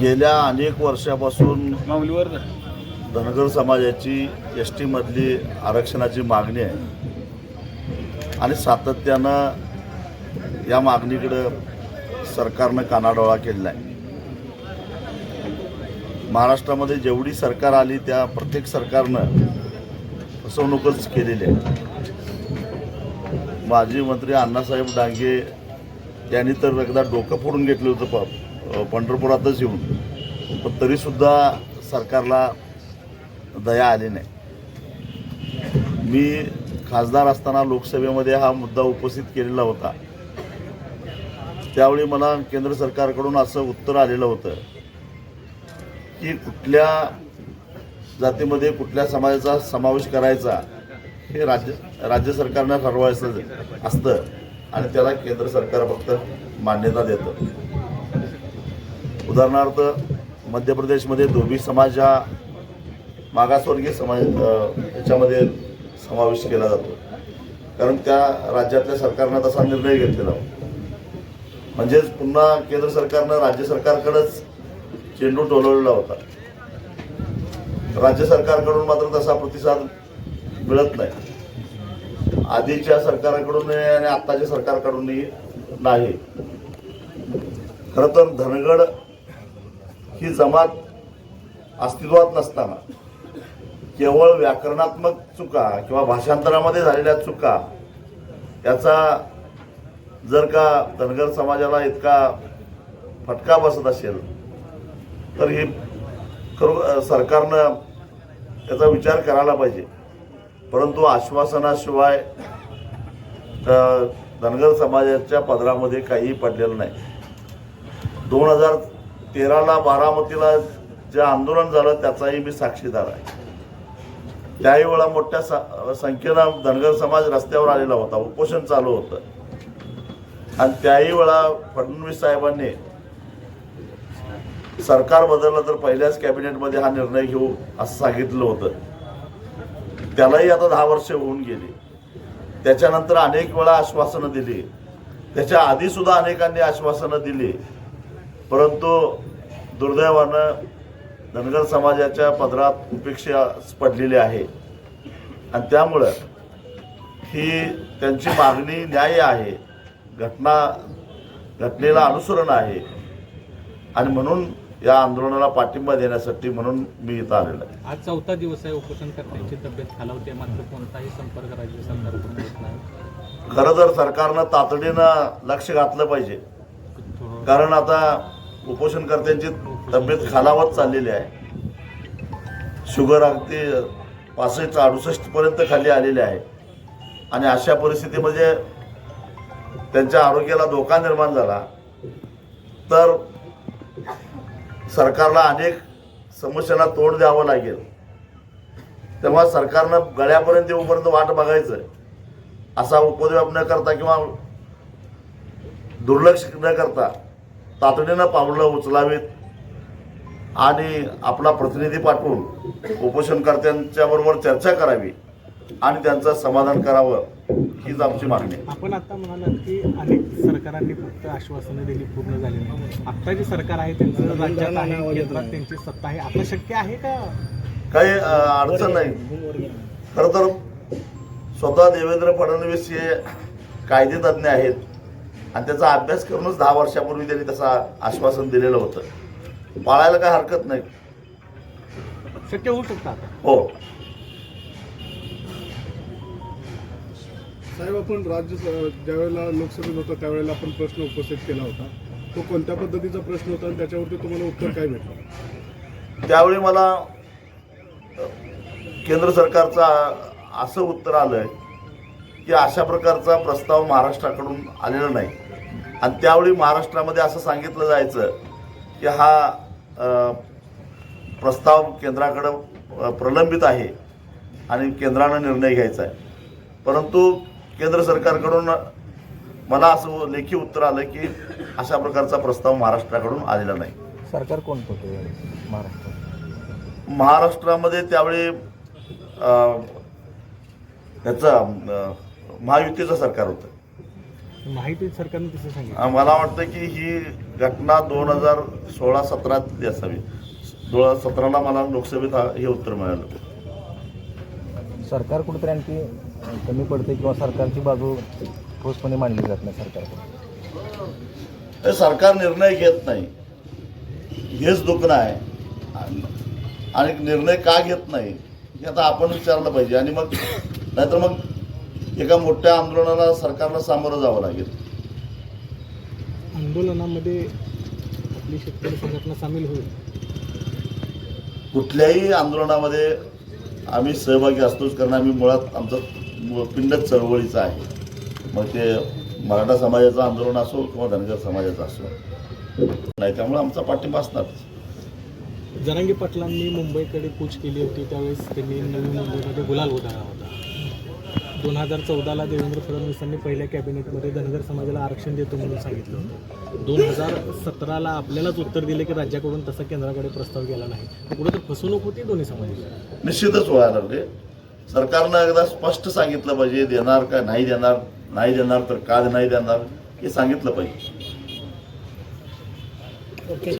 गेल्या अनेक वर्षापासून धनगर समाजाची एस टीमधली आरक्षणाची मागणी आहे. आणि सातत्यानं या मागणीकडं सरकारनं कानाडोळा केलेला आहे. महाराष्ट्रामध्ये जेवढी सरकार आली त्या प्रत्येक सरकारनं फसवणूकच केलेली आहे. माजी मंत्री अण्णासाहेब डांगे यांनी तर एकदा डोकं फोडून घेतलं होतं प पंढरपुरातच येऊन. पण तरीसुद्धा सरकारला दया आली नाही. मी खासदार असताना लोकसभेमध्ये हा मुद्दा उपस्थित केलेला होता. त्यावेळी मला केंद्र सरकारकडून असं उत्तर आलेलं होतं की कुठल्या जातीमध्ये कुठल्या समाजाचा समावेश करायचा हे राज्य राज्य सरकारनं ठरवायचं असतं आणि त्याला केंद्र सरकार फक्त मान्यता देतं. उदाहरणार्थ मध्य प्रदेशमध्ये धोबी समाज हा मागासवर्गीय समाज याच्यामध्ये समावेश केला जातो. कारण त्या राज्यातल्या सरकारनं तसा निर्णय घेतलेला होता. म्हणजेच पुन्हा केंद्र सरकारनं राज्य सरकारकडंच चेंडू टोलवलेला होता. राज्य सरकारकडून मात्र तसा प्रतिसाद मिळत नाही. आधीच्या सरकारकडूनही आणि आत्ताच्या सरकारकडूनही नाही. खरं तर धनगड ही जमात अस्तित्वात नसताना केवळ व्याकरणात्मक चुका किंवा भाषांतरामध्ये झालेल्या चुका याचा जर का धनगर समाजाला इतका फटका बसत असेल तर हे खरो सरकारनं याचा विचार करायला पाहिजे. परंतु आश्वासनाशिवाय धनगर समाजाच्या पदरामध्ये काहीही पडलेलं नाही. दोन हजार तेराला बारामतीला जे आंदोलन झालं त्याचाही मी साक्षीदार आहे. त्याही वेळा मोठ्या संख्येनं धनगर समाज रस्त्यावर आलेला होता उपोषण चालू होतं. आणि त्याही वेळा फडणवीस साहेबांनी सरकार बदललं तर पहिल्याच कॅबिनेटमध्ये हा निर्णय घेऊ असं सांगितलं होतं. त्यालाही आता दहा वर्ष होऊन गेली. त्याच्यानंतर अनेक वेळा आश्वासनं दिली. त्याच्या आधी सुद्धा अनेकांनी आश्वासनं दिली. परंतु दुर्दैवानं धनगर समाजाच्या पदरात उपेक्षा पडलेली आहे. आणि त्यामुळं ही त्यांची मागणी न्याय आहे. घटना घटनेला अनुसरण आहे. आणि म्हणून या आंदोलनाला पाठिंबा देण्यासाठी म्हणून मी इथं आलेलो आहे. आज चौथा दिवस आहे उपोषणकर्त्यांची तब्येत खालावते मात्र कोणताही संपर्क राज्य सरकारकडून नाही. खरं तर सरकारनं तातडीनं लक्ष घातलं पाहिजे. कारण आता उपोषणकर्त्यांची तब्येत खालावत चाललेली आहे. शुगर अगदी पासष्ट अडुसष्टपर्यंत खाली आलेली आहे. आणि अशा परिस्थितीमध्ये त्यांच्या आरोग्याला धोका निर्माण झाला. तर सरकारला अनेक समस्यांना तोंड द्यावं लागेल. तेव्हा सरकारनं गळ्यापर्यंत येऊपर्यंत वाट बघायचं. असा उपद्व्याप न करता किंवा दुर्लक्ष न करता तातडीनं पावलं उचलावीत. आणि आपला प्रतिनिधी पाठवून उपोषणकर्त्यांच्या बरोबर चर्चा करावी आणि त्यांचं समाधान करावं हीच आमची मागणी आहे. आपण आता म्हणालात की अनेक सरकारांनी फक्त आश्वासनं दिली पूर्ण झाली नाही. आता जे सरकार आहे त्यांचं राज्यात आहे केंद्रात त्यांची सत्ता आहे आता शक्य आहे का? काही अडचण नाही. खरं तर स्वतः देवेंद्र फडणवीस हे कायदेतज्ञ आहेत. आणि त्याचा अभ्यास करूनच दहा वर्षापूर्वी त्यांनी तसा आश्वासन दिलेलं होतं. पाळायला काय हरकत नाही. शक्य होऊ शकतं आता. हो. साहेब आपण राज्य ज्यावेळेला लोकसभेत होता त्यावेळेला आपण प्रश्न उपस्थित केला होता. तो कोणत्या पद्धतीचा प्रश्न होता आणि त्याच्यावरती तुम्हाला उत्तर काय भेटलं? त्यावेळी मला केंद्र सरकारचा असं उत्तर आलं की अशा प्रकारचा प्रस्ताव महाराष्ट्राकडून आलेला नाही. आणि त्यावेळी महाराष्ट्रामध्ये असं सांगितलं जायचं की हा प्रस्ताव केंद्राकडं प्रलंबित आहे आणि केंद्रानं निर्णय घ्यायचा आहे. परंतु केंद्र सरकारकडून मला असं लेखी उत्तर आलं की अशा प्रकारचा प्रस्ताव महाराष्ट्राकडून आलेला नाही. सरकार कोणतं होतं महाराष्ट्रात? महाराष्ट्रामध्ये त्यावेळी अ, महायुतीचं सरकार होतं. माहिती सरकारने तसं सांगितलं. मला वाटतं की ही घटना दोन हजार सोळा सतरातली असावी. दोन हजार सतराला मला लोकसभेत हा- उत्तर मिळालं. सरकार कुठेतरी आणखी कमी पडते किंवा सरकारची बाजू ठोसपणे मांडली जात नाही सरकारकडून हे सरकार निर्णय घेत नाही. हेच दुखणं आहे. आणि- आणि निर्णय का घेत नाही हे आता आपण विचारलं पाहिजे. आणि मग नाहीतर मग एका मोठ्या आंदोलनाला सरकारला सामोरं जावं लागेल. आंदोलनामध्ये आपली शेतकरी संघटना सामील होईल. कुठल्याही आंदोलनामध्ये आम्ही सहभागी असतोच कारण आम्ही मुळात आमचं मु- पिंडच चळवळीचं आहे. मग ते मराठा समाजाचं आंदोलन असो किंवा धनगर समाजाचं असो. नाही त्यामुळे आमचा पाठिंबा असणारच. जरांगी पाटलांनी मुंबईकडे कूच केली होती त्यावेळेस त्यांनी नवी मुंबईमध्ये गुलाल उधळला होता. दोन हजार चौदाला देवेंद्र फडणवीसांनी पहिल्या कॅबिनेटमध्ये धनगर समाजाला आरक्षण देतो म्हणून सांगितलं होतं. दोन हजार सतराला आपल्यालाच उत्तर दिले की राज्याकडून तसा केंद्राकडे प्रस्ताव गेला नाही. कुठं तर फसवणूक होती दोन्ही समाजाची. निश्चितच व्हायला लागले. सरकारनं एकदा स्पष्ट सांगितलं पाहिजे देणार का नाही देणार नाही देणार तर का नाही देणार हे सांगितलं पाहिजे.